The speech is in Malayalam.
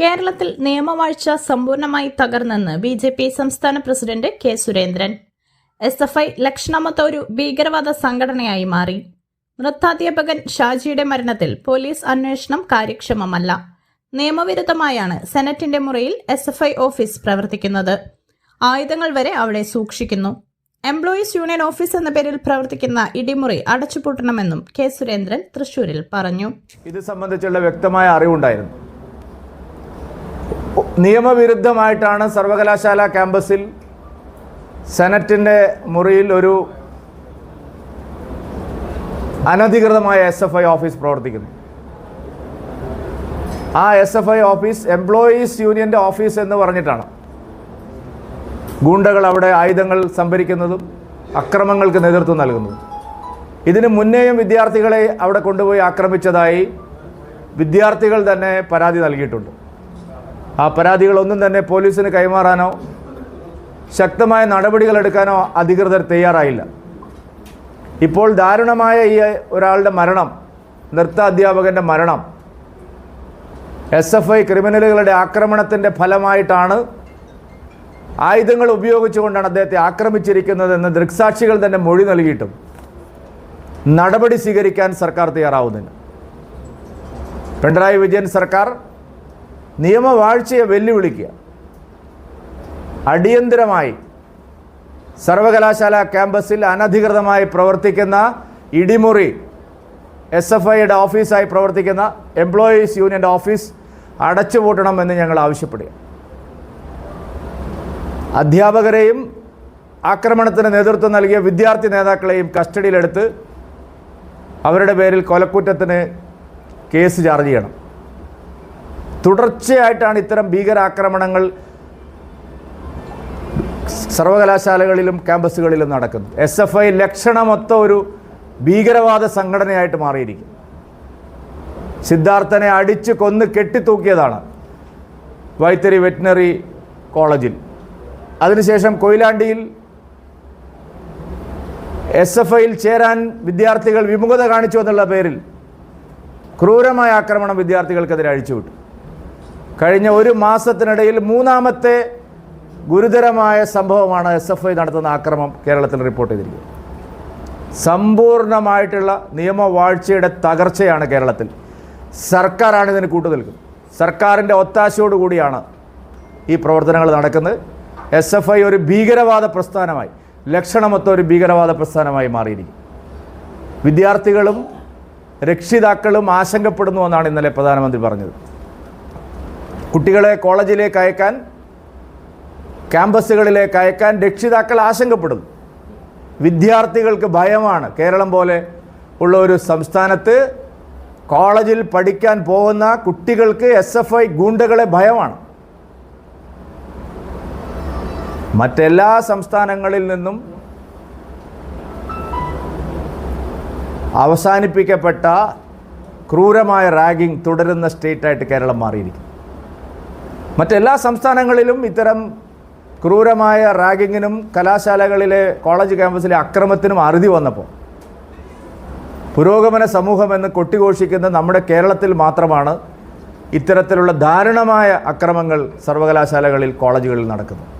കേരളത്തിൽ നിയമവാഴ്ച സമ്പൂർണമായി തകർന്നെന്ന് ബി ജെ പി സംസ്ഥാന president K Surendran. S F I ലക്ഷണമൊത്ത ഒരു ഭീകരവാദ സംഘടനയായി മാറി. നൃത്താധ്യാപകൻ ഷാജിയുടെ മരണത്തിൽ പോലീസ് അന്വേഷണം കാര്യക്ഷമമല്ല. നിയമവിരുദ്ധമായാണ് സെനറ്റിന്റെ മുറിയിൽ എസ് എഫ് ഐ ഓഫീസ് പ്രവർത്തിക്കുന്നത്. ആയുധങ്ങൾ വരെ അവിടെ സൂക്ഷിക്കുന്നു. എംപ്ലോയീസ് യൂണിയൻ ഓഫീസ് എന്ന പേരിൽ പ്രവർത്തിക്കുന്ന ഇടിമുറി അടച്ചുപൂട്ടണമെന്നും കെ സുരേന്ദ്രൻ തൃശൂരിൽ പറഞ്ഞു. ഇത് സംബന്ധിച്ചുള്ള വ്യക്തമായ അറിവുണ്ടായിരുന്നു. നിയമവിരുദ്ധമായിട്ടാണ് സർവകലാശാല ക്യാമ്പസിൽ സെനറ്റിന്റെ മുറിയിൽ ഒരു അനധികൃതമായ എസ് എഫ് ഐ ഓഫീസ് പ്രവർത്തിക്കുന്നു. ആ S F I office employees യൂണിയന്റെ ഓഫീസ് എന്ന് പറഞ്ഞിട്ടാണ് ഗുണ്ടകൾ അവിടെ ആയുധങ്ങൾ സംഭരിക്കുന്നതും അക്രമങ്ങൾക്ക് നേതൃത്വം നൽകുന്നതും. ഇതിനു മുന്നേയും വിദ്യാർത്ഥികളെ അവിടെ കൊണ്ടുപോയി ആക്രമിച്ചതായി വിദ്യാർത്ഥികൾ തന്നെ പരാതി നൽകിയിട്ടുണ്ട്. ആ പരാതികളൊന്നും തന്നെ പോലീസിന് കൈമാറാനോ ശക്തമായ നടപടികൾ എടുക്കാനോ അധികൃതർ തയ്യാറായില്ല. ഇപ്പോൾ ദാരുണമായ ഈ ഒരാളുടെ മരണം നൃത്ത അധ്യാപകന്റെ മരണം എസ് എഫ് ഐ ക്രിമിനലുകളുടെ ആക്രമണത്തിന്റെ ഫലമായിട്ടാണ് ആയുധങ്ങൾ ഉപയോഗിച്ചുകൊണ്ടാണ് അദ്ദേഹത്തെ ആക്രമിച്ചിരിക്കുന്നതെന്ന് ദൃക്സാക്ഷികൾ തന്നെ മൊഴി നൽകിയിട്ടും നടപടി സ്വീകരിക്കാൻ സർക്കാർ തയ്യാറാവുന്നില്ല. പിണറായി വിജയൻ സർക്കാർ നിയമവാഴ്ചയെ വെല്ലുവിളിക്കുക. അടിയന്തരമായി സർവകലാശാല ക്യാമ്പസിൽ അനധികൃതമായി പ്രവർത്തിക്കുന്ന ഇടിമുറി എസ് എഫ് ഐയുടെ ഓഫീസായി പ്രവർത്തിക്കുന്ന എംപ്ലോയീസ് യൂണിയന്റെ ഓഫീസ് അടച്ചുപൂട്ടണമെന്ന് ഞങ്ങൾ ആവശ്യപ്പെടുക. അധ്യാപകരെയും ആക്രമണത്തിന് നേതൃത്വം നൽകിയ വിദ്യാർത്ഥി നേതാക്കളെയും കസ്റ്റഡിയിലെടുത്ത് അവരുടെ പേരിൽ കൊലക്കുറ്റത്തിന് കേസ് ചാർജ് ചെയ്യണം. തുടർച്ചയായിട്ടാണ് ഇത്തരം ഭീകരാക്രമണങ്ങൾ സർവകലാശാലകളിലും ക്യാമ്പസുകളിലും നടക്കുന്നത്. എസ് എഫ് ഐ ലക്ഷണമൊത്ത ഒരു ഭീകരവാദ സംഘടനയായിട്ട് മാറിയിരിക്കും സിദ്ധാർത്ഥനെ അടിച്ച് കൊന്ന് കെട്ടിത്തൂക്കിയതാണ് വൈത്തരി വെറ്റിനറി കോളേജിൽ. അതിനുശേഷം കൊയിലാണ്ടിയിൽ എസ് എഫ് ഐയിൽ ചേരാൻ വിദ്യാർത്ഥികൾ വിമുഖത കാണിച്ചു എന്നുള്ള പേരിൽ ക്രൂരമായ ആക്രമണം വിദ്യാർത്ഥികൾക്കെതിരെ അഴിച്ചുവിട്ടു. കഴിഞ്ഞ ഒരു മാസത്തിനിടയിൽ മൂന്നാമത്തെ ഗുരുതരമായ സംഭവമാണ് എസ് എഫ് ഐ നടത്തുന്ന ആക്രമം കേരളത്തിൽ റിപ്പോർട്ട് ചെയ്തിരിക്കുന്നത്. സമ്പൂർണമായിട്ടുള്ള നിയമവാഴ്ചയുടെ തകർച്ചയാണ് കേരളത്തിൽ. സർക്കാരാണ് ഇതിന് കൂട്ടുനിൽക്കുന്നത്. സർക്കാരിന്റെ ഒത്താശയോടുകൂടിയാണ് ഈ പ്രവർത്തനങ്ങൾ നടക്കുന്നത്. എസ് എഫ് ഐ ഒരു ഭീകരവാദ പ്രസ്ഥാനമായി ലക്ഷണമൊത്ത ഒരു ഭീകരവാദ പ്രസ്ഥാനമായി മാറിയിരിക്കും വിദ്യാർത്ഥികളും രക്ഷിതാക്കളും ആശങ്കപ്പെടുന്നു എന്നാണ് ഇന്നലെ പ്രധാനമന്ത്രി പറഞ്ഞത്. കുട്ടികളെ കോളേജിലേക്ക് അയക്കാൻ ക്യാമ്പസുകളിലേക്ക് അയക്കാൻ രക്ഷിതാക്കൾ ആശങ്കപ്പെടുന്നു വിദ്യാർത്ഥികൾക്ക് ഭയമാണ്. കേരളം പോലെ ഉള്ള ഒരു സംസ്ഥാനത്ത് കോളേജിൽ പഠിക്കാൻ പോകുന്ന കുട്ടികൾക്ക് എസ് എഫ് ഐ ഗൂണ്ടകളെ ഭയമാണ്. മറ്റെല്ലാ സംസ്ഥാനങ്ങളിൽ നിന്നും അവസാനിപ്പിക്കപ്പെട്ട ക്രൂരമായ റാഗിംഗ് തുടരുന്ന സ്റ്റേറ്റായിട്ട് കേരളം മാറിയിരിക്കും മറ്റെല്ലാ സംസ്ഥാനങ്ങളിലും ഇത്തരം ക്രൂരമായ റാഗിങ്ങിനും കലാശാലകളിലെ കോളേജ് ക്യാമ്പസിലെ അക്രമത്തിനും അറുതി വന്നപ്പോൾ പുരോഗമന സമൂഹം എന്ന് കൊട്ടിഘോഷിക്കുന്ന നമ്മുടെ കേരളത്തിൽ മാത്രമാണ് ഇത്തരത്തിലുള്ള ദാരുണമായ അക്രമങ്ങൾ സർവകലാശാലകളിൽ കോളേജുകളിൽ നടക്കുന്നത്.